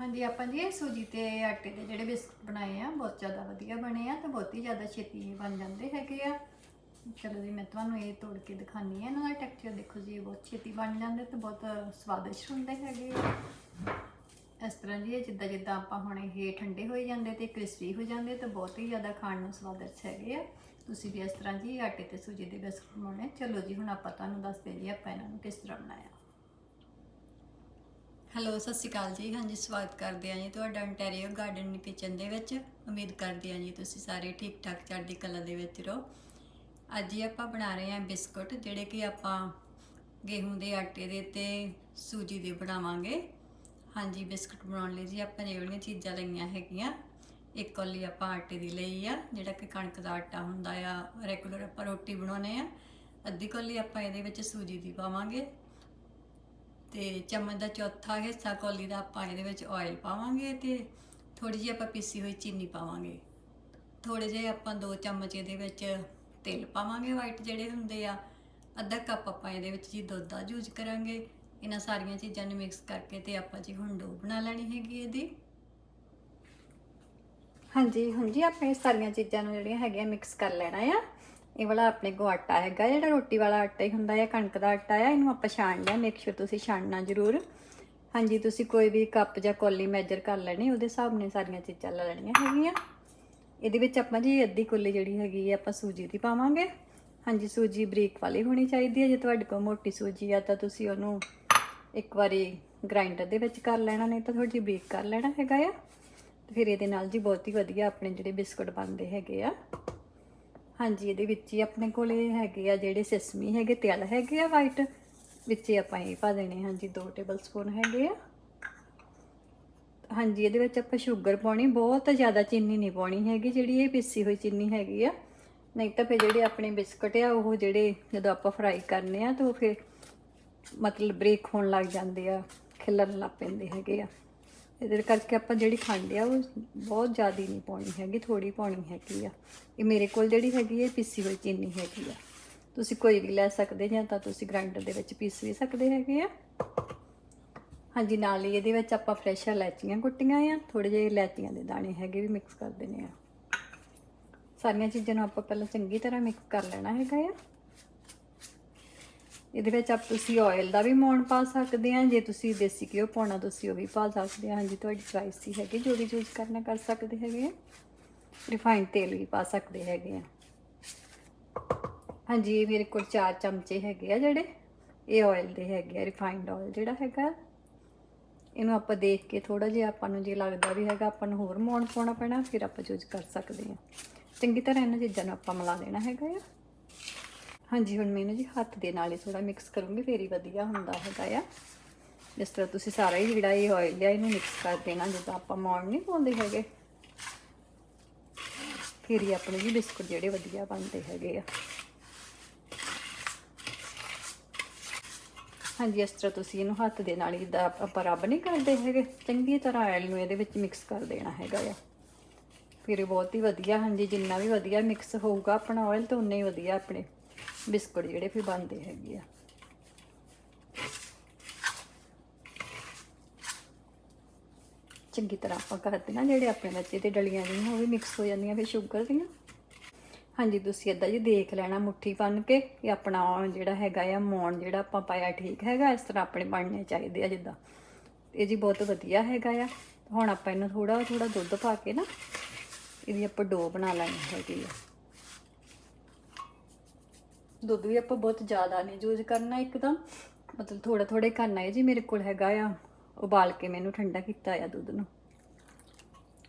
ਹਾਂਜੀ, ਆਪਾਂ ਜੀ ਇਹ ਸੂਜੀ ਤੇ ਆਟੇ ਦੇ ਜਿਹੜੇ ਬਿਸਕੁਟ ਬਣਾਏ ਆ, ਬਹੁਤ ਜ਼ਿਆਦਾ ਵਧੀਆ ਬਣੇ ਆ ਤੇ ਬਹੁਤ ਹੀ ਜ਼ਿਆਦਾ ਛੇਤੀ ਬਣ ਜਾਂਦੇ ਹੈਗੇ ਆ। ਚਲੋ ਜੀ, ਮੈਂ ਤੁਹਾਨੂੰ ਇਹ ਤੋੜ ਕੇ ਦਿਖਾਨੀ ਆ ਇਹਨਾਂ ਦਾ ਟੈਕਸਚਰ ਦੇਖੋ ਜੀ, ਇਹ ਬਹੁਤ ਛੇਤੀ ਬਣ ਜਾਂਦੇ ਤੇ ਬਹੁਤ ਸਵਾਦਿਸ਼ਟ ਹੁੰਦੇ ਹੈਗੇ ਆ। ਇਸ ਤਰ੍ਹਾਂ ਜੀ ਇਹ ਜਿੱਦਾਂ ਜਿੱਦਾਂ ਆਪਾਂ ਹੁਣ ਇਹ ਠੰਡੇ ਹੋਈ ਜਾਂਦੇ ਤੇ ਕ੍ਰਿਸਪੀ ਹੋ ਜਾਂਦੇ ਤੇ ਬਹੁਤ ਹੀ ਜ਼ਿਆਦਾ ਖਾਣ ਨੂੰ ਸਵਾਦਿਸ਼ਟ ਹੈਗੇ ਆ। ਤੁਸੀਂ ਵੀ ਇਸ ਤਰ੍ਹਾਂ ਜੀ ਆਟੇ ਤੇ ਸੂਜੀ ਦੇ ਬਿਸਕੁਟ ਬਣਾਉਣੇ। ਚਲੋ ਜੀ, ਹੁਣ ਆਪਾਂ ਤੁਹਾਨੂੰ ਦੱਸਦੇ ਜੀ ਆਪਾਂ ਇਹਨਾਂ ਨੂੰ ਕਿਸ ਤਰ੍ਹਾਂ ਬਣਾਇਆ। ਹੈਲੋ, ਸਤਿ ਸ਼੍ਰੀ ਅਕਾਲ ਜੀ। ਹਾਂਜੀ, ਸਵਾਗਤ ਕਰਦੇ ਹਾਂ ਜੀ ਤੁਹਾਡਾ ontario ਗਾਰਡਨ ਕਿਚਨ ਦੇ ਵਿੱਚ। ਉਮੀਦ ਕਰਦੇ ਹਾਂ ਜੀ ਤੁਸੀਂ ਸਾਰੇ ਠੀਕ ਠਾਕ ਚੜ੍ਹਦੀ ਕਲਾ ਦੇ ਵਿੱਚ ਰਹੋ। ਅੱਜ ਹੀ ਆਪਾਂ ਬਣਾ ਰਹੇ ਹਾਂ ਬਿਸਕੁਟ, ਜਿਹੜੇ ਕਿ ਆਪਾਂ ਗੇਹੂੰ ਦੇ ਆਟੇ ਦੇ ਤੇ ਸੂਜੀ ਦੇ ਬਣਾਵਾਂਗੇ। ਹਾਂਜੀ, ਬਿਸਕੁਟ ਬਣਾਉਣ ਲਈ ਜੀ ਆਪਾਂ ਜਿਹੜੀਆਂ ਚੀਜ਼ਾਂ ਲਈਆਂ ਹੈਗੀਆਂ, ਇੱਕ ਕੌਲੀ ਆਪਾਂ ਆਟੇ ਦੀ ਲਈ ਆ, ਜਿਹੜਾ ਕਿ ਕਣਕ ਦਾ ਆਟਾ ਹੁੰਦਾ ਆ ਰੈਗੂਲਰ ਆਪਾਂ ਰੋਟੀ ਬਣਾਉਨੇ ਆ ਅੱਧੀ ਕੋਲੀ ਆਪਾਂ ਇਹਦੇ ਵਿੱਚ ਸੂਜੀ ਦੀ ਪਾਵਾਂਗੇ। ਤੇ ਚਮਚ ਦਾ ਚੌਥਾ ਹਿੱਸਾ ਕੌਲੀ ਦਾ ਆਪਾਂ ਇਹਦੇ ਵਿੱਚ ਆਇਲ ਪਾਵਾਂਗੇ ਤੇ ਥੋੜੀ ਜਿਹੀ ਆਪਾਂ ਪੀਸੀ ਹੋਈ ਚੀਨੀ ਪਾਵਾਂਗੇ। ਥੋੜੇ ਜਿਹੇ ਆਪਾਂ ਦੋ ਚਮਚ ਇਹਦੇ ਵਿੱਚ ਤੇਲ ਪਾਵਾਂਗੇ ਵਾਈਟ ਜਿਹੜੇ ਹੁੰਦੇ ਆ, ਅੱਧਾ ਕੱਪ ਆਪਾਂ ਇਹਦੇ ਵਿੱਚ ਜੀ ਦੁੱਧ ਦਾ ਯੂਜ਼ ਕਰਾਂਗੇ। ਇਹਨਾਂ ਸਾਰੀਆਂ ਚੀਜ਼ਾਂ ਨੂੰ ਮਿਕਸ ਕਰਕੇ ਤੇ ਆਪਾਂ ਜੀ ਹੁਣ ਡੋ ਬਣਾ ਲੈਣੀ ਹੈਗੀ ਇਹਦੀ। ਹਾਂਜੀ ਹੁਣ ਜੀ ਆਪਾਂ ਇਹ ਸਾਰੀਆਂ ਚੀਜ਼ਾਂ ਨੂੰ ਜਿਹੜੀਆਂ ਹੈਗੀਆਂ ਮਿਕਸ ਕਰ ਲੈਣਾ ਆ। ਇਹ ਵਾਲਾ ਆਪਣੇ ਕੋ ਆਟਾ ਹੈਗਾ, ਜਿਹੜਾ ਰੋਟੀ ਵਾਲਾ ਆਟਾ ਹੀ ਹੁੰਦਾ ਹੈ ਕਣਕ ਦਾ ਆਟਾ ਆ ਇਹਨੂੰ ਆਪਾਂ ਛਾਣ ਲਿਆ। ਮੇਕ ਸ਼ੋਰ ਤੁਸੀਂ ਛਾਣਨਾ ਜ਼ਰੂਰ। ਹਾਂਜੀ, ਤੁਸੀਂ ਕੋਈ ਵੀ ਕੱਪ ਜਾਂ ਕੋਲੀ ਮੈਜਰ ਕਰ ਲੈਣੀ, ਉਹਦੇ ਹਿਸਾਬ ਨਾਲ ਸਾਰੀਆਂ ਚੀਜ਼ਾਂ ਲੈ ਲੈਣੀਆਂ ਹੈਗੀਆਂ। ਇਹਦੇ ਵਿੱਚ ਆਪਾਂ ਜੀ ਅੱਧੀ ਕੁੱਲੀ ਜਿਹੜੀ ਹੈਗੀ ਆ, ਆਪਾਂ ਸੂਜੀ ਦੀ ਪਾਵਾਂਗੇ। ਹਾਂਜੀ, ਸੂਜੀ ਬਰੀਕ ਵਾਲੀ ਹੋਣੀ ਚਾਹੀਦੀ ਹੈ ਜੇ ਤੁਹਾਡੇ ਕੋਲ ਮੋਟੀ ਸੂਜੀ ਆ, ਤਾਂ ਤੁਸੀਂ ਉਹਨੂੰ ਇੱਕ ਵਾਰੀ ਗ੍ਰਾਈਂਡਰ ਦੇ ਵਿੱਚ ਕਰ ਲੈਣਾ, ਨਹੀਂ ਤਾਂ ਥੋੜੀ ਜਿਹੀ ਬਰੀਕ ਕਰ ਲੈਣਾ ਹੈਗਾ ਆ। ਤੇ ਫਿਰ ਇਹਦੇ ਨਾਲ ਜੀ ਬਹੁਤ ਹੀ ਵਧੀਆ ਆਪਣੇ ਜਿਹੜੇ ਬਿਸਕੁਟ ਬਣਦੇ ਹੈਗੇ ਆ। ਹਾਂਜੀ, ਇਹਦੇ ਵਿੱਚ ਹੀ ਆਪਣੇ ਕੋਲੇ ਹੈਗੇ ਆ ਜਿਹੜੇ ਸਿਸਮੀ ਹੈਗੇ, ਤਿਲ ਹੈਗੇ ਆ ਵਾਈਟ ਵਿੱਚ ਹੀ ਆਪਾਂ ਇਹ ਪਾ ਦੇਣੇ ਹਾਂਜੀ 2 ਟੇਬਲ ਸਪੂਨ ਹੈਗੇ ਆ। ਹਾਂਜੀ, ਇਹਦੇ ਵਿੱਚ ਆਪਾਂ ਸ਼ੂਗਰ ਪਾਉਣੀ, ਬਹੁਤ ਜ਼ਿਆਦਾ ਚੀਨੀ ਨਹੀਂ ਪਾਉਣੀ ਹੈਗੀ, ਜਿਹੜੀ ਇਹ ਪੀਸੀ ਹੋਈ ਚੀਨੀ ਹੈਗੀ ਆ। ਨਹੀਂ ਤਾਂ ਫਿਰ ਜਿਹੜੇ ਆਪਣੇ ਬਿਸਕਟ ਆ, ਉਹ ਜਿਹੜੇ ਜਦੋਂ ਆਪਾਂ ਫਰਾਈ ਕਰਨੇ ਆ, ਤਾਂ ਉਹ ਫਿਰ ਮਤਲਬ ਬ੍ਰੇਕ ਹੋਣ ਲੱਗ ਜਾਂਦੇ ਆ, ਖਿਲਰਨ ਲੱਗ ਪੈਂਦੇ ਹੈਗੇ ਆ। ਇਹਦੇ ਕਰਕੇ ਆਪਾਂ ਜਿਹੜੀ ਖੰਡ ਆ ਉਹ ਬਹੁਤ ਜ਼ਿਆਦਾ ਨਹੀਂ ਪਾਉਣੀ ਹੈਗੀ ਥੋੜੀ ਪਾਉਣੀ ਹੈਗੀ ਆ। ਇਹ ਮੇਰੇ ਕੋਲ ਜਿਹੜੀ ਹੈਗੀ ਹੈ ਪੀਸੀ ਹੋਈ ਚੀਨੀ ਹੈਗੀ ਆ। ਤੁਸੀਂ ਕੋਈ ਵੀ ਲੈ ਸਕਦੇ ਜਾਂ ਤਾਂ ਤੁਸੀਂ ਗ੍ਰਾਈਂਡਰ ਦੇ ਵਿੱਚ ਪੀਸ ਵੀ ਸਕਦੇ ਹੈਗੇ ਆ। ਹਾਂਜੀ, ਨਾਲ ਹੀ ਇਹਦੇ ਵਿੱਚ ਆਪਾਂ ਫਰੈਸ਼ ਇਲਾਚੀਆਂ ਕੁੱਟੀਆਂ ਆ ਥੋੜੇ ਜਿਹੇ ਇਲਾਚੀਆਂ ਦੇ ਦਾਣੇ ਹੈਗੇ ਵੀ ਮਿਕਸ ਕਰ ਦੇਣੇ ਆ। ਸਾਰੀਆਂ ਚੀਜ਼ਾਂ ਨੂੰ ਆਪਾਂ ਪਹਿਲਾਂ ਚੰਗੀ ਤਰ੍ਹਾਂ ਮਿਕਸ ਕਰ ਲੈਣਾ ਹੈਗਾ ਆ। ਇਹਦੇ ਵਿੱਚ ਆਪ ਤੁਸੀਂ ਆਇਲ ਦਾ ਵੀ ਮੌਣ ਪਾ ਸਕਦੇ ਆ, ਜੇ ਤੁਸੀਂ ਦੇਸੀ ਘਿਓ ਪਾਉਣਾ ਤੁਸੀਂ ਉਹ ਵੀ ਪਾ ਸਕਦੇ ਆ। ਹਾਂਜੀ, ਤੁਹਾਡੀ ਚੋਇਸ ਹੀ ਹੈਗੀ, ਜੋ ਵੀ ਯੂਜ਼ ਕਰਨਾ ਕਰ ਸਕਦੇ ਹੈਗੇ ਰਿਫਾਈਨਡ ਤੇਲ ਵੀ ਪਾ ਸਕਦੇ ਹੈਗੇ ਆ। ਹਾਂਜੀ, ਇਹ ਮੇਰੇ ਕੋਲ 4 ਚਮਚੇ ਹੈਗੇ ਆ ਜਿਹੜੇ, ਇਹ ਆਇਲ ਦੇ ਹੈਗੇ ਆ ਰਿਫਾਈਨਡ ਆਇਲ ਜਿਹੜਾ ਹੈਗਾ। ਇਹਨੂੰ ਆਪਾਂ ਦੇਖ ਕੇ ਥੋੜਾ ਜਿਹਾ ਆਪਾਂ ਨੂੰ ਜੇ ਲੱਗਦਾ ਵੀ ਹੈਗਾ, ਆਪਾਂ ਨੂੰ ਹੋਰ ਮੋਣ ਪਾਉਣਾ ਪੈਣਾ, ਫਿਰ ਆਪਾਂ ਯੂਜ਼ ਕਰ ਸਕਦੇ ਆ। ਚੰਗੀ ਤਰ੍ਹਾਂ ਇਹਨਾਂ ਚੀਜ਼ਾਂ ਨੂੰ ਆਪਾਂ ਮਿਲਾ ਦੇਣਾ ਹੈਗਾ ਆ। ਹਾਂਜੀ, ਹੁਣ ਮੈਨੂੰ ਜੀ ਹੱਥ ਦੇ ਨਾਲ ਹੀ ਥੋੜਾ ਮਿਕਸ ਕਰੂੰਗੀ, ਫੇਰ ਹੀ ਵਧੀਆ ਹੁੰਦਾ ਹੈਗਾ ਆ। ਜਿਸ ਤਰ੍ਹਾਂ ਤੁਸੀਂ ਸਾਰਾ ਹੀ ਜਿਹੜਾ ਇਹ ਆਇਲ ਲਿਆ ਇਹਨੂੰ ਮਿਕਸ ਕਰ ਦੇਣਾ, ਜਦੋਂ ਆਪਾਂ ਮੌਣ ਨਹੀਂ ਪਾਉਂਦੇ ਹੈਗੇ। ਫਿਰ ਹੀ ਆਪਣੇ ਜੀ ਬਿਸਕੁਟ ਜਿਹੜੇ ਵਧੀਆ ਬਣਦੇ ਹੈਗੇ ਆ। ਹਾਂਜੀ, ਇਸ ਤਰ੍ਹਾਂ ਤੁਸੀਂ ਇਹਨੂੰ ਹੱਥ ਦੇ ਨਾਲ ਹੀ ਜਿੱਦਾਂ ਆਪਾਂ ਰੱਬ ਨਹੀਂ ਕਰਦੇ ਹੈਗੇ, ਚੰਗੀ ਤਰ੍ਹਾਂ ਆਇਲ ਨੂੰ ਇਹਦੇ ਵਿੱਚ ਮਿਕਸ ਕਰ ਦੇਣਾ ਹੈਗਾ ਆ। ਫਿਰ ਇਹ ਬਹੁਤ ਹੀ ਵਧੀਆ, ਹਾਂਜੀ, ਜਿੰਨਾ ਵੀ ਵਧੀਆ ਮਿਕਸ ਹੋਊਗਾ, ਆਪਣਾ ਆਇਲ ਤਾਂ ਉਨਾ ਹੀ ਵਧੀਆ ਆਪਣੇ। ਬਿਸਕੁਟ ਜਿਹੜੇ ਫਿਰ ਬਣਦੇ ਹੈਗੇ ਆ। ਚੰਗੀ ਤਰ੍ਹਾਂ ਆਪਾਂ ਕਰਦੇ ਨਾ ਜਿਹੜੇ ਆਪਣੇ ਬੱਚੇ ਤੇ ਡਲੀਆਂ ਜਿਹੀਆਂ, ਉਹ ਵੀ ਮਿਕਸ ਹੋ ਜਾਂਦੀਆਂ, ਫਿਰ ਸ਼ੂਗਰ ਦੀਆਂ। ਹਾਂਜੀ, ਤੁਸੀਂ ਇਦਾਂ ਜੀ ਦੇਖ ਲੈਣਾ ਮੁੱਠੀ ਬੰਨ ਕੇ ਕਿ ਆਪਣਾ ਜਿਹੜਾ ਹੈਗਾ ਆ, ਮੌਣ ਜਿਹੜਾ ਆਪਾਂ ਪਾਇਆ ਠੀਕ ਹੈਗਾ, ਇਸ ਤਰ੍ਹਾਂ ਆਪਣੇ ਬਣਨੇ ਚਾਹੀਦੇ ਆ ਜਿੱਦਾਂ। ਇਹ ਜੀ ਬਹੁਤ ਵਧੀਆ ਹੈਗਾ ਆ। ਹੁਣ ਆਪਾਂ ਇਹਨੂੰ ਥੋੜਾ ਥੋੜਾ ਦੁੱਧ ਪਾ ਕੇ ਨਾ, ਇਹਦੀ ਆਪਾਂ ਡੋ ਬਣਾ ਲੈਣੀ ਹੈਗੀ ਆ। ਦੁੱਧ ਵੀ ਆਪਾਂ ਬਹੁਤ ਜ਼ਿਆਦਾ ਨਹੀਂ ਯੂਜ਼ ਕਰਨਾ ਇੱਕਦਮ। ਮਤਲਬ ਥੋੜਾ ਥੋੜਾ ਕਰਨਾ ਹੈ ਜੀ, ਮੇਰੇ ਕੋਲ ਹੈਗਾ ਆ। ਉਬਾਲ ਕੇ ਮੈਨੂੰ ਠੰਡਾ ਕੀਤਾ ਆ ਦੁੱਧ ਨੂੰ।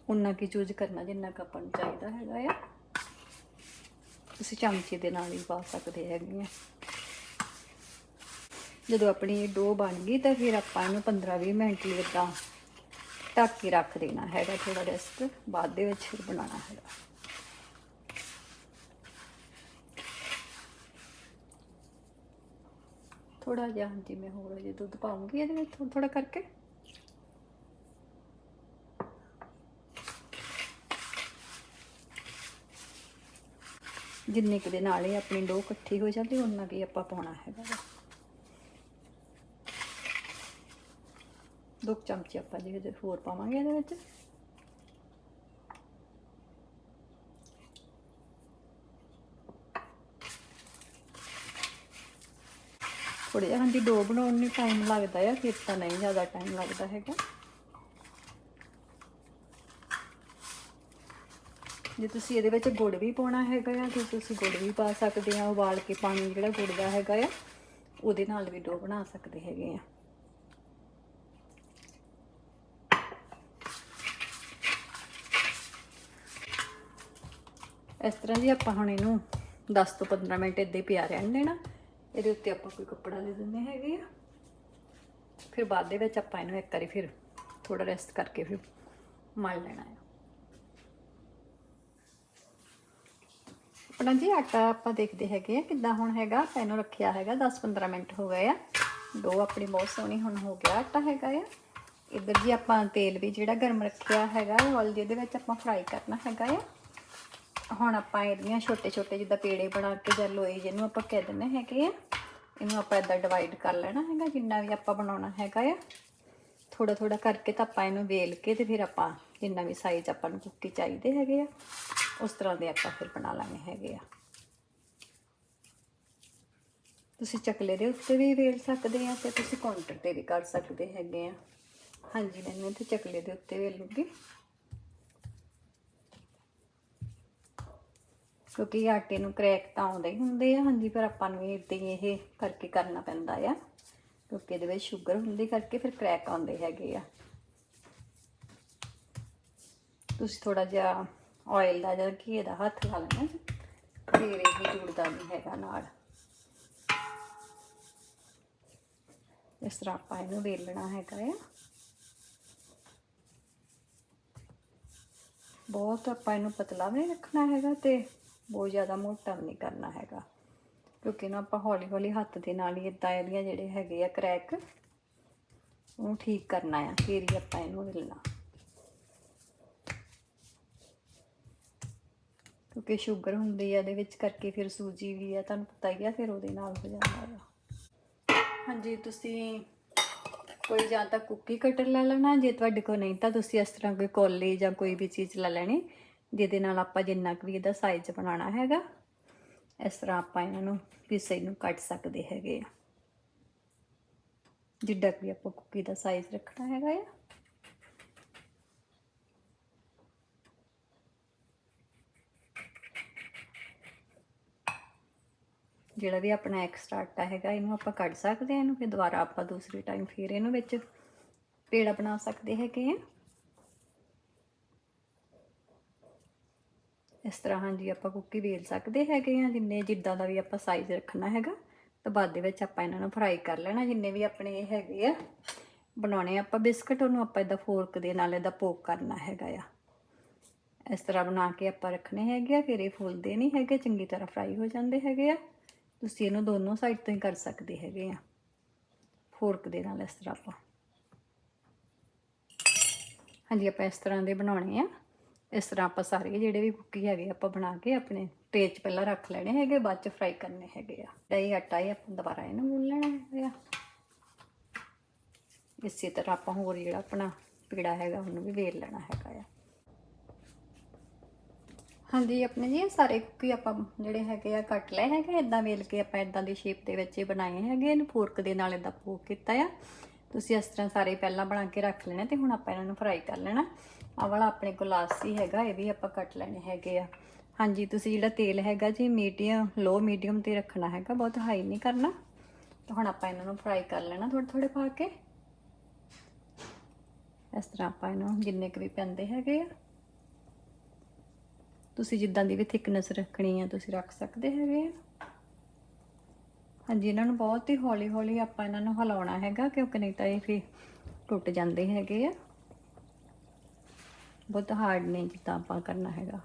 ਉਨਾ ਕੀ ਯੂਜ਼ ਕਰਨਾ ਜਿੰਨਾ ਕੁ ਆਪਾਂ ਨੂੰ ਚਾਹੀਦਾ ਹੈਗਾ ਆ। ਤੁਸੀਂ ਚਮਚੇ ਦੇ ਨਾਲ ਹੀ ਪਾ ਸਕਦੇ ਹੈਗੇ ਆ। ਜਦੋਂ ਆਪਣੀ ਡੋ ਬਣ ਗਈ ਤਾਂ ਫਿਰ ਆਪਾਂ ਇਹਨੂੰ 15-20 ਮਿੰਟ ਲਈ ਇਦਾਂ ਢੱਕ ਕੇ ਰੱਖ ਦੇਣਾ ਹੈਗਾ ਥੋੜਾ ਰੈਸਟ ਬਾਅਦ ਦੇ ਵਿੱਚ ਫਿਰ ਬਣਾਉਣਾ ਹੈਗਾ। ਥੋੜਾ ਜਿਹਾ, ਹਾਂਜੀ, ਮੈਂ ਹੋਰ ਜੇ ਦੁੱਧ ਪਾਉਂਗੀ ਇਹਦੇ ਵਿੱਚ ਥੋੜਾ ਥੋੜਾ ਕਰਕੇ। ਜਿੰਨੇ ਕੁ ਦੇ ਨਾਲ ਹੀ ਆਪਣੀ ਡੋ ਇਕੱਠੀ ਹੋ ਜਾਂਦੀ, ਉਹਨਾਂ ਕੀ ਆਪਾਂ ਪਾਉਣਾ ਹੈਗਾ ਦੋ ਚਮਚੇ ਆਪਾਂ ਜਿਹੜੇ ਹੋਰ ਪਾਵਾਂਗੇ ਇਹਦੇ ਵਿੱਚ। ਥੋੜ੍ਹਾ ਜਿਹਾ। ਹਾਂਜੀ ਡੋ ਬਣਾਉਣ ਨੂੰ ਟਾਈਮ ਲੱਗਦਾ ਆ, ਫਿਰ ਤਾਂ ਨਹੀਂ ਜ਼ਿਆਦਾ ਟਾਈਮ ਲੱਗਦਾ ਹੈਗਾ। ਜੇ ਤੁਸੀਂ ਇਹਦੇ ਵਿੱਚ ਗੁੜ ਵੀ ਪਾਉਣਾ ਹੈਗਾ ਆ ਤੇ ਤੁਸੀਂ ਗੁੜ ਵੀ ਪਾ ਸਕਦੇ ਆ, ਉਬਾਲ ਕੇ ਪਾਣੀ ਜਿਹੜਾ ਗੁੜ ਦਾ ਹੈਗਾ ਆ, ਉਹਦੇ ਨਾਲ ਵੀ ਡੋ ਬਣਾ ਸਕਦੇ ਹੈਗੇ ਆ। ਇਸ ਤਰ੍ਹਾਂ ਜੀ ਆਪਾਂ ਹੁਣ ਇਹਨੂੰ 10 ਤੋਂ 15 ਮਿੰਟ ਇੱਦਾਂ ਹੀ ਪਿਆ ਰਹਿਣ ਦੇਣਾ। ਇਹਦੇ ਉੱਤੇ ਆਪਾਂ ਕੋਈ ਕੱਪੜਾ ਲੈ ਦਿੰਦੇ ਹੈਗੇ ਆ। ਫਿਰ ਬਾਅਦ ਦੇ ਵਿੱਚ ਆਪਾਂ ਇਹਨੂੰ ਇੱਕ ਵਾਰੀ ਫਿਰ ਥੋੜਾ ਰੈਸਟ ਕਰਕੇ ਫਿਰ ਮਲ ਲੈਣਾ ਹੈ ਆਪਣਾ ਜੀ ਆਟਾ ਆਪਾਂ ਦੇਖਦੇ ਹੈਗੇ ਆ ਕਿੱਦਾਂ ਹੁਣ ਹੈਗਾ। ਆਪਾਂ ਇਹਨੂੰ ਰੱਖਿਆ ਹੈਗਾ 10-15 ਮਿੰਟ ਹੋ ਗਏ ਆ। ਡੋ ਆਪਣੀ ਬਹੁਤ ਸੋਹਣੀ ਹੁਣ ਹੋ ਗਿਆ ਆਟਾ ਹੈਗਾ ਆ। ਇੱਧਰ ਜੀ ਆਪਾਂ ਤੇਲ ਵੀ ਜਿਹੜਾ ਗਰਮ ਰੱਖਿਆ ਹੈਗਾ ਔਲ ਜਿਹਦੇ ਵਿੱਚ ਆਪਾਂ ਫਰਾਈ ਕਰਨਾ ਹੈਗਾ ਆ। ਹੁਣ ਆਪਾਂ ਇਹਦੀਆਂ ਛੋਟੇ ਛੋਟੇ ਜਿੱਦਾਂ ਪੇੜੇ ਬਣਾ ਕੇ ਜਾਂ ਲੋਈ ਜਿਹਨੂੰ ਆਪਾਂ ਕਹਿ ਦਿੰਦੇ ਹੈਗੇ ਆ, ਇਹਨੂੰ ਆਪਾਂ ਇਦਾਂ ਡਿਵਾਈਡ ਕਰ ਲੈਣਾ ਹੈਗਾ, ਜਿੰਨਾ ਵੀ ਆਪਾਂ ਬਣਾਉਣਾ ਹੈਗਾ ਆ। ਥੋੜਾ ਥੋੜਾ ਕਰਕੇ ਤਾਂ ਆਪਾਂ ਇਹਨੂੰ ਵੇਲ ਕੇ ਤੇ ਫਿਰ ਆਪਾਂ ਜਿੰਨਾ ਵੀ ਸਾਈਜ਼ ਆਪਾਂ ਨੂੰ ਕੁੱਕੀ ਚਾਹੀਦੇ ਹੈਗੇ ਆ, ਉਸ ਤਰ੍ਹਾਂ ਦੇ ਆਪਾਂ ਫਿਰ ਬਣਾ ਲਾਣੇ ਹੈਗੇ ਆ। ਤੁਸੀਂ ਚਕਲੇ ਦੇ ਉੱਤੇ ਵੀ ਵੇਲ ਸਕਦੇ ਆ ਤੇ ਤੁਸੀਂ ਕਾਊਂਟਰ ਤੇ ਵੀ ਕਰ ਸਕਦੇ ਹੈਗੇ ਆ। ਹਾਂਜੀ ਮੈਨੂੰ ਤੇ ਚਕਲੇ ਦੇ ਉੱਤੇ ਵੇਲੂਗੀ। ਕਿਉਂਕਿ ਆਟੇ ਨੂੰ ਕ੍ਰੈਕ ਤਾਂ ਆਉਂਦੇ ਹੀ ਹੁੰਦੇ ਆ, ਹਾਂਜੀ, ਪਰ ਆਪਾਂ ਨੂੰ ਇਦਾਂ ਹੀ ਇਹ ਕਰਕੇ ਕਰਨਾ ਪੈਂਦਾ ਆ। ਕਿਉਂਕਿ ਇਹਦੇ ਵਿੱਚ ਸ਼ੂਗਰ ਹੁੰਦੀ ਕਰਕੇ ਫਿਰ ਕ੍ਰੈਕ ਆਉਂਦੇ ਹੈਗੇ ਆ। ਤੁਸੀਂ ਥੋੜਾ ਜਿਹਾ ਆਇਲ ਦਾ ਜਾਂ ਘੀ ਦਾ ਹੱਥ ਲਾ ਲੈਣਾ, ਫਿਰ ਇਹ ਜੁੜਦਾ ਨਹੀਂ ਹੈਗਾ ਨਾਲ। ਇਸ ਤਰ੍ਹਾਂ ਆਪਾਂ ਇਹਨੂੰ ਵੇਲਣਾ ਹੈਗਾ ਆ। ਬਹੁਤ ਆਪਾਂ ਇਹਨੂੰ ਪਤਲਾ ਵੀ ਨਹੀਂ ਰੱਖਣਾ ਹੈਗਾ ਤੇ ਬਹੁਤ ਜ਼ਿਆਦਾ ਮੋਟਾ ਵੀ ਨਹੀਂ ਕਰਨਾ ਹੈਗਾ। ਕਿਉਂਕਿ ਨਾ ਆਪਾਂ ਹੌਲੀ ਹੌਲੀ ਹੱਥ ਦੇ ਨਾਲ ਹੀ ਇਦਾਂ ਇਹਦੀਆਂ ਜਿਹੜੇ ਹੈਗੇ ਆ ਕਰੈਕ ਉਹਨੂੰ ਠੀਕ ਕਰਨਾ ਆ, ਫਿਰ ਹੀ ਆਪਾਂ ਇਹਨੂੰ ਮਿਲਣਾ ਕਿਉਂਕਿ ਸ਼ੂਗਰ ਹੁੰਦੀ ਆ, ਇਹਦੇ ਵਿੱਚ ਕਰਕੇ ਫਿਰ ਸੂਜੀ ਵੀ ਆ, ਤੁਹਾਨੂੰ ਪਤਾ ਹੀ ਆ, ਫਿਰ ਉਹਦੇ ਨਾਲ ਹੋ ਜਾਂਦਾ ਆ। ਹਾਂਜੀ, ਤੁਸੀਂ ਕੋਈ ਜਾਂ ਤਾਂ ਕੁੱਕੀ ਕਟਰ ਲੈ ਲੈਣਾ, ਜੇ ਤੁਹਾਡੇ ਕੋਲ ਨਹੀਂ ਤਾਂ ਤੁਸੀਂ ਇਸ ਤਰ੍ਹਾਂ ਕੋਈ ਕੋਲੀ ਜਾਂ ਕੋਈ ਵੀ ਚੀਜ਼ ਲੈ ਲੈਣੀ। ਜਿਹਦੇ ਨਾਲ ਆਪਾਂ ਜਿੰਨਾ ਕੁ ਵੀ ਇਹਦਾ ਸਾਈਜ਼ ਬਣਾਉਣਾ ਹੈਗਾ, ਇਸ ਤਰ੍ਹਾਂ ਆਪਾਂ ਇਹਨਾਂ ਨੂੰ ਪੀਸੇ ਨੂੰ ਕੱਟ ਸਕਦੇ ਹੈਗੇ ਆ। ਜਿੱਡਾ ਕੁ ਵੀ ਆਪਾਂ ਕੁੱਕੀ ਦਾ ਸਾਈਜ਼ ਰੱਖਣਾ ਹੈਗਾ ਆ। ਜਿਹੜਾ ਵੀ ਆਪਣਾ ਐਕਸਟਰਾ ਆਟਾ ਹੈਗਾ, ਇਹਨੂੰ ਆਪਾਂ ਕੱਢ ਸਕਦੇ ਹਾਂ ਇਹਨੂੰ ਫਿਰ ਦੁਬਾਰਾ ਆਪਾਂ ਦੂਸਰੇ ਟਾਈਮ ਫਿਰ ਇਹਨੂੰ ਵਿੱਚ ਪੇੜਾ ਬਣਾ ਸਕਦੇ ਹੈਗੇ ਆ। ਇਸ ਤਰ੍ਹਾਂ ਹਾਂਜੀ ਆਪਾਂ ਕੁੱਕੀ ਵੇਲ ਸਕਦੇ ਹੈਗੇ ਆ, ਜਿੰਨੇ ਜਿੱਦਾਂ ਦਾ ਵੀ ਆਪਾਂ ਸਾਈਜ਼ ਰੱਖਣਾ ਹੈਗਾ, ਤਾਂ ਬਾਅਦ ਦੇ ਵਿੱਚ ਆਪਾਂ ਇਹਨਾਂ ਨੂੰ ਫਰਾਈ ਕਰ ਲੈਣਾ, ਜਿੰਨੇ ਵੀ ਆਪਣੇ ਇਹ ਹੈਗੇ ਆ। ਬਣਾਉਣੇ ਆਪਾਂ ਬਿਸਕਟ ਉਹਨੂੰ ਆਪਾਂ ਇਦਾਂ ਫੋਰਕ ਦੇ ਨਾਲ ਇਹਦਾ ਪੋਕ ਕਰਨਾ ਹੈਗਾ ਆ। ਇਸ ਤਰ੍ਹਾਂ ਬਣਾ ਕੇ ਆਪਾਂ ਰੱਖਣੇ ਹੈਗੇ ਆ, ਫਿਰ ਇਹ ਫੁੱਲਦੇ ਨਹੀਂ ਹੈਗੇ, ਚੰਗੀ ਤਰ੍ਹਾਂ ਫਰਾਈ ਹੋ ਜਾਂਦੇ ਹੈਗੇ ਆ। ਤੁਸੀਂ ਇਹਨੂੰ ਦੋਨੋਂ ਸਾਈਡ ਤੋਂ ਹੀ ਕਰ ਸਕਦੇ ਹੈਗੇ ਆ। ਫੋਰਕ ਦੇ ਨਾਲ ਇਸ ਤਰ੍ਹਾਂ ਆਪਾਂ। ਹਾਂਜੀ, ਆਪਾਂ ਇਸ ਤਰ੍ਹਾਂ ਦੇ ਬਣਾਉਣੇ ਆ। ਇਸ ਤਰ੍ਹਾਂ ਆਪਾਂ ਸਾਰੇ ਜਿਹੜੇ ਵੀ ਕੁੱਕੀ ਹੈਗੇ ਆਪਾਂ ਬਣਾ ਕੇ ਆਪਣੇ ਟ੍ਰੇ 'ਚ ਪਹਿਲਾਂ ਰੱਖ ਲੈਣੇ ਹੈਗੇ, ਬਾਅਦ 'ਚ ਫਰਾਈ ਕਰਨੇ ਹੈਗੇ ਆ। ਦਹੀਂ, ਆਟਾ ਇਹ ਆਪਾਂ ਦੁਬਾਰਾ ਇਹਨੂੰ ਗੁੰਨ ਲੈਣਾ ਹੈਗਾ ਇਸੇ ਤਰ੍ਹਾਂ ਆਪਾਂ ਹੋਰ ਜਿਹੜਾ ਆਪਣਾ ਪੀੜਾ ਹੈਗਾ, ਉਹਨੂੰ ਵੀ ਵੇਲ ਲੈਣਾ ਹੈਗਾ ਆ। ਹਾਂਜੀ, ਆਪਣੇ ਜੀ ਸਾਰੇ ਕੁੱਕੀ ਆਪਾਂ ਜਿਹੜੇ ਹੈਗੇ ਆ, ਕੱਟ ਲਏ ਹੈਗੇ ਇਦਾਂ ਵੇਲ ਕੇ ਆਪਾਂ ਇਦਾਂ ਦੀ ਸ਼ੇਪ ਦੇ ਵਿੱਚ ਇਹ ਬਣਾਏ ਹੈਗੇ ਇਹਨੂੰ ਫੋਰਕ ਦੇ ਨਾਲ ਇਦਾਂ ਪੋਕ ਕੀਤਾ ਆ। ਤੁਸੀਂ ਇਸ ਤਰ੍ਹਾਂ ਸਾਰੇ ਪਹਿਲਾਂ ਬਣਾ ਕੇ ਰੱਖ ਲੈਣੇ ਤੇ ਹੁਣ ਆਪਾਂ ਇਹਨਾਂ ਨੂੰ ਫਰਾਈ ਕਰ ਲੈਣਾ। ਆਹ ਵਾਲਾ ਆਪਣੇ ਕੋਲ ਲਾਸੀ ਹੈਗਾ, ਇਹ ਵੀ ਆਪਾਂ ਕੱਟ ਲੈਣੇ ਹੈਗੇ ਆ। ਹਾਂਜੀ, ਤੁਸੀਂ ਜਿਹੜਾ ਤੇਲ ਹੈਗਾ ਜੀ ਮੀਡੀਅਮ ਲੋ ਮੀਡੀਅਮ ਤੇ ਰੱਖਣਾ ਹੈਗਾ, ਬਹੁਤ ਹਾਈ ਨਹੀਂ ਕਰਨਾ। ਤਾਂ ਹੁਣ ਆਪਾਂ ਇਹਨਾਂ ਨੂੰ ਫਰਾਈ ਕਰ ਲੈਣਾ ਥੋੜੇ ਥੋੜੇ ਪਾ ਕੇ। ਇਸ ਤਰ੍ਹਾਂ ਆਪਾਂ ਇਹਨੂੰ ਜਿੰਨੇ ਕੁ ਵੀ ਪੈਂਦੇ ਹੈਗੇ ਆ। ਤੁਸੀਂ ਜਿੱਦਾਂ ਦੀ ਵੀ ਥਿਕਨੈਸ ਰੱਖਣੀ ਆ, ਤੁਸੀਂ ਰੱਖ ਸਕਦੇ ਹੈਗੇ ਆ। ਹਾਂਜੀ, ਇਹਨਾਂ ਨੂੰ ਬਹੁਤ ਹੀ ਹੌਲੀ ਹੌਲੀ ਆਪਾਂ ਇਹਨਾਂ ਨੂੰ ਹਿਲਾਉਣਾ ਹੈਗਾ, ਕਿਉਂਕਿ ਨਹੀਂ ਤਾਂ ਇਹ ਫਿਰ ਟੁੱਟ ਜਾਂਦੇ ਹੈਗੇ ਆ। ਬਹੁਤ ਹਾਰਡ ਨਹੀਂ ਜਿੱਦਾਂ ਆਪਾਂ ਕਰਨਾ ਹੈਗਾ।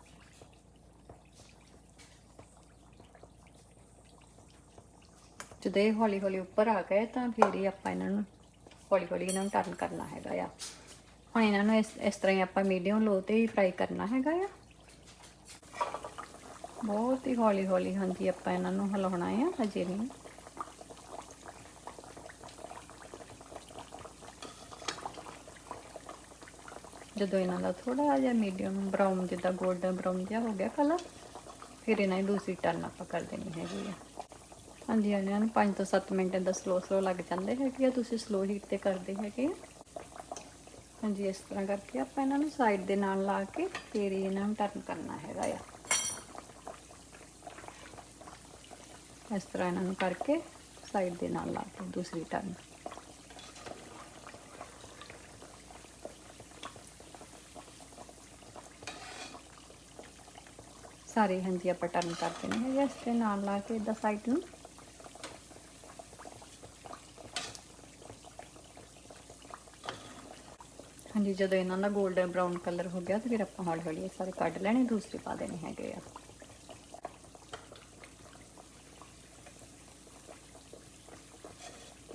ਜਦੋਂ ਇਹ ਹੌਲੀ ਹੌਲੀ ਉੱਪਰ ਆ ਗਏ, ਤਾਂ ਫਿਰ ਹੀ ਆਪਾਂ ਇਹਨਾਂ ਨੂੰ ਹੌਲੀ ਹੌਲੀ ਇਹਨਾਂ ਨੂੰ ਟਰਨ ਕਰਨਾ ਹੈਗਾ ਆ। ਹੁਣ ਇਹਨਾਂ ਨੂੰ ਇਸ ਇਸ ਤਰ੍ਹਾਂ ਹੀ ਆਪਾਂ ਮੀਡੀਅਮ ਲੋ ਤੇ ਹੀ ਫਰਾਈ ਕਰਨਾ ਹੈਗਾ ਆ। ਬਹੁਤ ਹੀ ਹੌਲੀ ਹੌਲੀ ਹਾਂਜੀ, ਆਪਾਂ ਇਹਨਾਂ ਨੂੰ ਹਿਲਾਉਣਾ ਆ, ਹਜੇ ਨਹੀਂ। ਜਦੋਂ ਇਹਨਾਂ ਦਾ ਥੋੜਾ ਜਿਹਾ ਮੀਡੀਅਮ ਬਰਾਊਨ ਜਿੱਦਾਂ 골ਡਨ ਬਰਾਊਨ ਜਿਹਾ ਹੋ ਗਿਆ ਕਲਰ ਫਿਰ ਇਹਨਾਂ ਦੀ ਦੂਸਰੀ ਟਰਨ ਆਪਾਂ ਕਰ ਦੇਣੀ ਹੈਗੀ ਆ। ਹਾਂਜੀ ਇਹਨਾਂ ਨੂੰ 5 ਤੋਂ 7 ਮਿੰਟ ਦਾ ਸਲੋ ਸਲੋ ਲੱਗ ਜਾਂਦੇ ਹੈਗੇ ਆ। ਤੁਸੀਂ ਸਲੋ ਹੀਟ ਤੇ ਕਰਦੇ ਹੈਗੇ ਆ। ਹਾਂਜੀ, ਇਸ ਤਰ੍ਹਾਂ ਕਰਕੇ ਆਪਾਂ ਇਹਨਾਂ ਨੂੰ ਸਾਈਡ ਦੇ ਨਾਲ ਲਾ ਕੇ ਫਿਰ ਇਹਨਾਂ ਨੂੰ ਟਰਨ ਕਰਨਾ ਹੈਗਾ ਆ। ਇਸ ਤਰ੍ਹਾਂ ਇਹਨਾਂ ਨੂੰ ਕਰਕੇ ਸਾਈਡ ਦੇ ਨਾਲ ਲਾ ਕੇ ਦੂਸਰੀ ਟਰਨ ਸਾਰੇ ਹਾਂਜੀ ਆਪਾਂ ਟਰਨ ਕਰ ਦੇਣੇ ਹੈਗੇ ਇਸ 'ਤੇ ਨਾਲ ਲਾ ਕੇ ਇਦਾਂ ਸਾਈਡ ਨੂੰ। ਹਾਂਜੀ, ਜਦੋਂ ਇਹਨਾਂ ਦਾ 골ਡਨ ਬਰਾਊਨ ਕਲਰ ਹੋ ਗਿਆ, ਤੇ ਫਿਰ ਆਪਾਂ ਹੌਲੀ ਹੌਲੀ ਇਹ ਸਾਰੇ ਕੱਢ ਲੈਣੇ, ਦੂਸਰੇ ਪਾ ਦੇਣੇ ਹੈਗੇ ਆ।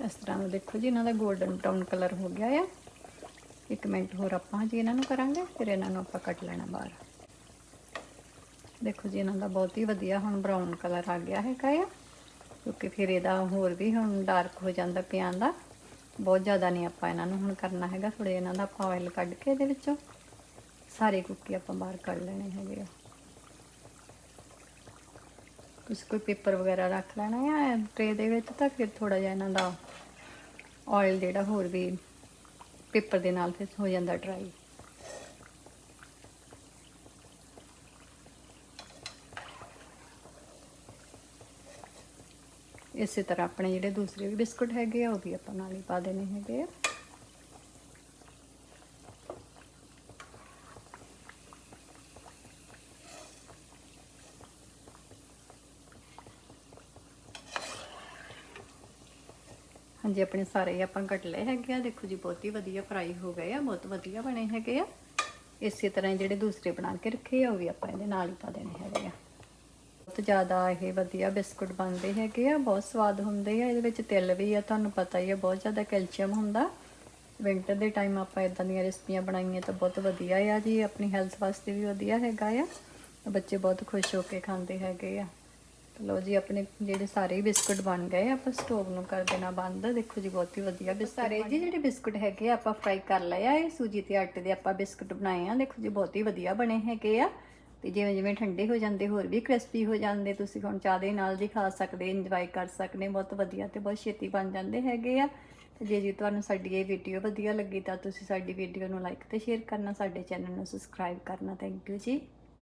ਇਸ ਤਰ੍ਹਾਂ ਨੂੰ ਦੇਖੋ ਜੀ, ਇਹਨਾਂ ਦਾ 골ਡਨ ਬਰਾਊਨ ਕਲਰ ਹੋ ਗਿਆ ਆ। ਇੱਕ ਮਿੰਟ ਹੋਰ ਆਪਾਂ ਜੀ ਇਹਨਾਂ ਨੂੰ ਕਰਾਂਗੇ, ਫਿਰ ਇਹਨਾਂ ਨੂੰ ਆਪਾਂ ਕੱਟ ਲੈਣਾ ਬਾਹਰ। ਦੇਖੋ ਜੀ, ਇਹਨਾਂ ਦਾ ਬਹੁਤ ਹੀ ਵਧੀਆ ਹੁਣ ਬਰਾਊਨ ਕਲਰ ਆ ਗਿਆ ਹੈਗਾ ਆ। ਕਿਉਂਕਿ ਫਿਰ ਇਹਦਾ ਹੋਰ ਵੀ ਹੁਣ ਡਾਰਕ ਹੋ ਜਾਂਦਾ ਪਿਆਂ ਦਾ। ਬਹੁਤ ਜ਼ਿਆਦਾ ਨਹੀਂ ਆਪਾਂ ਇਹਨਾਂ ਨੂੰ ਹੁਣ ਕਰਨਾ ਹੈਗਾ ਥੋੜੇ ਇਹਨਾਂ ਦਾ ਆਪਾਂ ਆਇਲ ਕੱਢ ਕੇ ਇਹਦੇ ਵਿੱਚੋਂ ਸਾਰੇ ਕੁੱਕੀ ਆਪਾਂ ਬਾਹਰ ਕੱਢ ਲੈਣੇ ਹੈਗੇ ਆ। ਤੁਸੀਂ ਕੋਈ ਪੇਪਰ ਵਗੈਰਾ ਰੱਖ ਲੈਣਾ ਆ ਟਰੇ ਦੇ ਵਿੱਚ, ਤਾਂ ਫਿਰ ਥੋੜਾ ਜਿਹਾ ਇਹਨਾਂ ਦਾ ਆਇਲ ਜਿਹੜਾ ਹੋਰ ਵੀ ਪੇਪਰ ਦੇ ਨਾਲ ਫਿਰ ਹੋ ਜਾਂਦਾ ਡਰਾਈ ਇਸੇ ਤਰ੍ਹਾਂ ਆਪਣੇ ਜਿਹੜੇ ਦੂਸਰੇ ਵੀ ਬਿਸਕੁਟ ਹੈਗੇ ਆ, ਉਹ ਵੀ ਆਪਾਂ ਨਾਲ ਹੀ ਪਾ ਦੇਣੇ ਹੈਗੇ ਆ। ਹਾਂਜੀ, ਆਪਣੇ ਸਾਰੇ ਹੀ ਆਪਾਂ ਕੱਟ ਲਏ ਹੈਗੇ ਆ। ਦੇਖੋ ਜੀ, ਬਹੁਤ ਹੀ ਵਧੀਆ ਫਰਾਈ ਹੋ ਗਏ ਆ, ਬਹੁਤ ਵਧੀਆ ਬਣੇ ਹੈਗੇ ਆ। ਇਸੇ ਤਰ੍ਹਾਂ ਜਿਹੜੇ ਦੂਸਰੇ ਬਣਾ ਕੇ ਰੱਖੇ ਆ, ਉਹ ਵੀ ਆਪਾਂ ਇਹਦੇ ਨਾਲ ਹੀ ਪਾ ਦੇਣੇ ਹੈਗੇ ਆ। ਬਹੁਤ ਜ਼ਿਆਦਾ ਇਹ ਵਧੀਆ ਬਿਸਕੁਟ ਬਣਦੇ ਹੈਗੇ ਆ ਬਹੁਤ ਸਵਾਦ ਹੁੰਦੇ ਆ ਇਹਦੇ ਵਿੱਚ ਤਿਲ ਵੀ ਆ ਤੁਹਾਨੂੰ ਪਤਾ ਹੀ ਆ ਬਹੁਤ ਜ਼ਿਆਦਾ ਕੈਲਸ਼ੀਅਮ ਹੁੰਦਾ। ਵਿੰਟਰ ਦੇ ਟਾਈਮ ਆਪਾਂ ਇਦਾਂ ਦੀਆਂ ਰੈਸਪੀਆਂ ਬਣਾਈਏ ਤਾਂ ਬਹੁਤ ਵਧੀਆ ਆ ਜੀ ਆਪਣੀ ਹੈਲਥ ਵਾਸਤੇ ਵੀ ਵਧੀਆ ਹੈਗਾ ਆ। ਬੱਚੇ ਬਹੁਤ ਖੁਸ਼ ਹੋ ਕੇ ਖਾਂਦੇ ਹੈਗੇ ਆ। ਲੋ ਜੀ ਆਪਣੇ ਜਿਹੜੇ ਸਾਰੇ ਬਿਸਕੁਟ ਬਣ ਗਏ ਆਪਾਂ ਸਟੋਵ ਨੂੰ ਕਰ ਦੇਣਾ ਬੰਦ ਦੇਖੋ ਜੀ ਬਹੁਤ ਹੀ ਵਧੀਆ ਬਿਸਕੁਟ ਸਾਰੇ ਜੀ ਜਿਹੜੇ ਬਿਸਕੁਟ ਹੈਗੇ ਆ, ਆਪਾਂ ਫਰਾਈ ਕਰ ਲਏ ਆ ਇਹ ਸੂਜੀ ਤੇ ਆਟੇ ਦੇ ਆਪਾਂ ਬਿਸਕੁਟ ਬਣਾਏ ਆ ਦੇਖੋ ਜੀ ਬਹੁਤ ਹੀ ਵਧੀਆ ਬਣੇ ਹੈਗੇ ਆ। ਤੇ ਜਿਵੇਂ ਜਿਵੇਂ ਠੰਡੇ ਹੋ ਜਾਂਦੇ, ਹੋਰ ਵੀ ਕ੍ਰਿਸਪੀ ਹੋ ਜਾਂਦੇ, ਤੁਸੀਂ ਹੁਣ ਚਾਹ ਦੇ ਨਾਲ ਵੀ ਖਾ ਸਕਦੇ ਇੰਜੋਏ ਕਰ ਸਕਦੇ, ਬਹੁਤ ਵਧੀਆ ਤੇ ਬਹੁਤ ਛੇਤੀ ਬਣ ਜਾਂਦੇ ਹੈਗੇ ਆ। ਤੇ ਜੇ ਜੀ ਤੁਹਾਨੂੰ ਸਾਡੀ ਇਹ ਵੀਡੀਓ ਵਧੀਆ ਲੱਗੀ ਤਾਂ ਤੁਸੀਂ ਸਾਡੀ ਵੀਡੀਓ ਨੂੰ ਲਾਈਕ ਤੇ ਸ਼ੇਅਰ ਕਰਨਾ, ਸਾਡੇ ਚੈਨਲ ਨੂੰ ਸਬਸਕ੍ਰਾਈਬ ਕਰਨਾ ਥੈਂਕ ਯੂ ਜੀ।